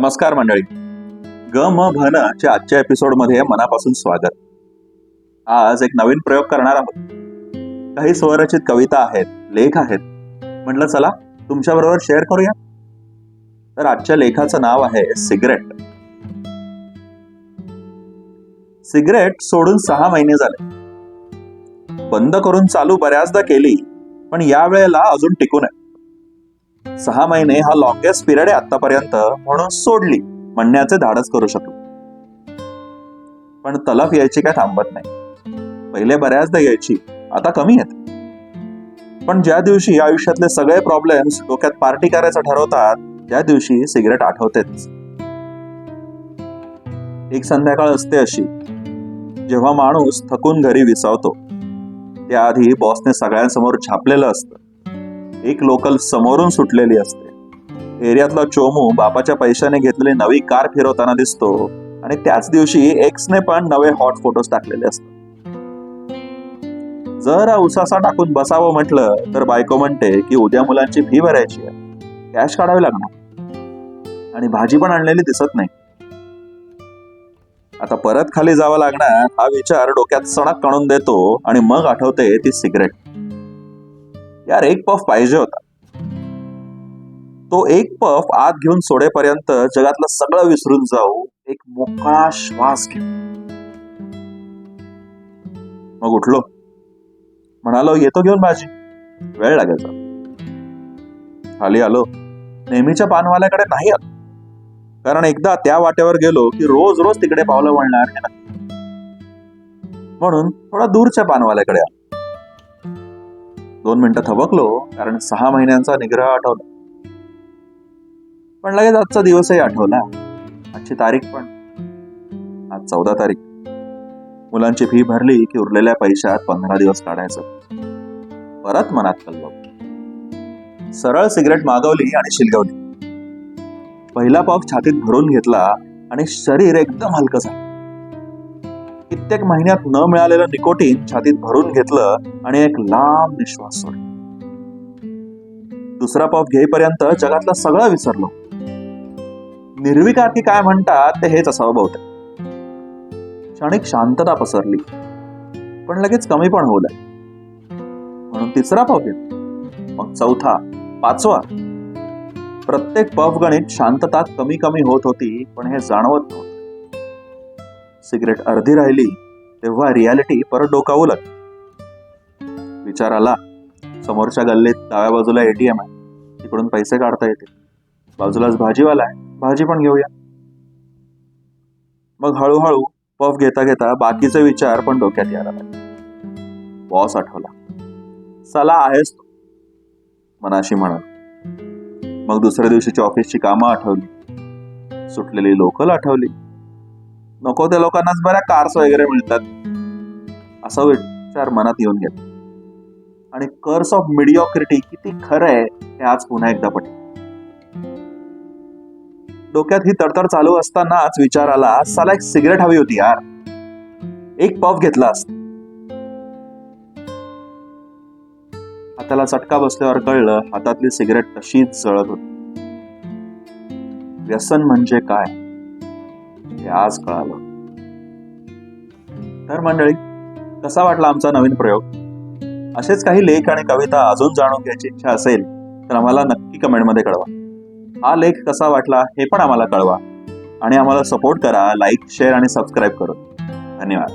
नमस्कार मंडळी. ग म भन च्या आजच्या एपिसोडमध्ये मनापासून स्वागत. आज एक नवीन प्रयोग करणार आहोत. काही स्वरचित कविता आहेत लेख आहेत. म्हटलं चला तुमच्याबरोबर शेअर करूया. तर आजच्या लेखाचं नाव आहे सिगरेट. सिगरेट सोडून सहा महिने झाले. बंद करून चालू बऱ्याचदा केली पण या वेळेला अजून टिकून आहे. सहा महिने हा लॉंगेस्ट पिरियड आहे आतापर्यंत म्हणून सोडली. म्हणण्याचे धाडस करू शकलो. पण तलफ यायची काय थांबत नाही. पहिले बऱ्याचदा यायची आता कमी येते. पण ज्या दिवशी आयुष्यातले सगळे प्रॉब्लेम्स डोक्यात पार्टी करायचं ठरवतात त्या दिवशी सिगरेट आठवतेच. एक संध्याकाळ असते अशी. जेव्हा माणूस थकून घरी विसावतो त्याआधी बॉसने सगळ्यांसमोर छापलेलं असतं. एक लोकल समोरून सुटलेली असते. एरियातला चोमू बापाच्या पैशाने घेतलेली नवी कार फिरवताना दिसतो आणि त्याच दिवशी एक्सने पण नवे हॉट फोटोज टाकलेले असतात. जर उसासा टाकून बसावं म्हटलं तर बायको म्हणते की उद्या मुलांची फी भरायची आहे. कॅश काढावी लागणार. आणि भाजी पण आणलेली दिसत नाही. आता परत खाली जावं लागणार हा विचार डोक्यात सणक काढून देतो आणि मग आठवते ती सिगरेट. यार एक पफ पाहिजे होता. तो एक पफ आत घेऊन सोडेपर्यंत जगातलं सगळं विसरून जाऊ एक मोकळा श्वास घेऊ. मग उठलो. म्हणालो येतो घेऊन भाजी वेळ लागायचा. खाली आलो. नेहमीच्या पानवाल्याकडे नाही आलो. कारण एकदा त्या वाट्यावर गेलो की रोज रोज तिकडे पावलं वळणार म्हणून थोडा दूरच्या पानवाल्याकडे आलो. दोन मिनिटं थबकलो कारण सहा महिन्यांचा निग्रह आठवला. पण लगेच आजचा दिवसही आठवला. आजची तारीख पण. आज चौदा तारीख. मुलांची फी भरली की उरलेल्या पैशात पंधरा दिवस काढायचं. परत मनात कल्लो सरळ सिगरेट मागवली आणि शिलगवली. पहिला पाव छातीत भरून घेतला आणि शरीर एकदम हलकं झालं. कित्येक महिन्यात न मिळालेलं निकोटीन छातीत भरून घेतलं आणि एक लांब निश्वास सोडला. दुसरा पॉप घेईपर्यंत जगातलं सगळं विसरलो. निर्विकार की काय म्हणतात ते हेच असावं बहुतेक. क्षणिक शांतता पसरली. पण लगेच कमी पण होऊ लागली म्हणून तिसरा पफ घेतला. मग चौथा पाचवा. प्रत्येक पफ गणित शांतता कमी कमी होत होती पण हे जाणवत नव्हतं. सिगरेट अर्धी राहिली तेव्हा रियालिटी परत डोकावू लागली विचार आला समोरच्या गल्लीत डाव्या बाजूला एटीएम आहे. तिकडून पैसे काढता येतील. बाजूलाच भाजीवाला आहे. भाजी पण घेऊया. मग हळूहळू पफ घेता घेता बाकीचे विचार पण डोक्यात यायला लागले. बॉस आठवला. चला आहेस तू मनाशी म्हणाल. मग दुसऱ्या दिवशीची ऑफिसची कामं आठवली. सुटलेली लोकल आठवली. नको त्या लोकांनाच बऱ्या कार्स वगैरे मिळतात. असा विचार मनात येऊन गेला. आणि कर्स ऑफ मिडिओक्रिटी किती खरं आहे हे आज पुन्हा एकदा पटेल. डोक्यात ही तडतड चालू असतानाच विचार आला साला एक सिगरेट हवी होती यार. एक पफ घेतला असता. हाताला चटका बसल्यावर कळलं हातातली सिगरेट तशीच जळत होती. व्यसन म्हणजे काय? आज कळालं. तर मंडळी कसा वाटला आमचा नवीन प्रयोग? असेच काही लेख आणि कविता अजून जाणून घ्यायची इच्छा असेल तर आम्हाला नक्की कमेंटमध्ये कळवा. हा लेख कसा वाटला हे पण आम्हाला कळवा. आणि आम्हाला सपोर्ट करा लाईक शेअर आणि सबस्क्राईब करून. धन्यवाद.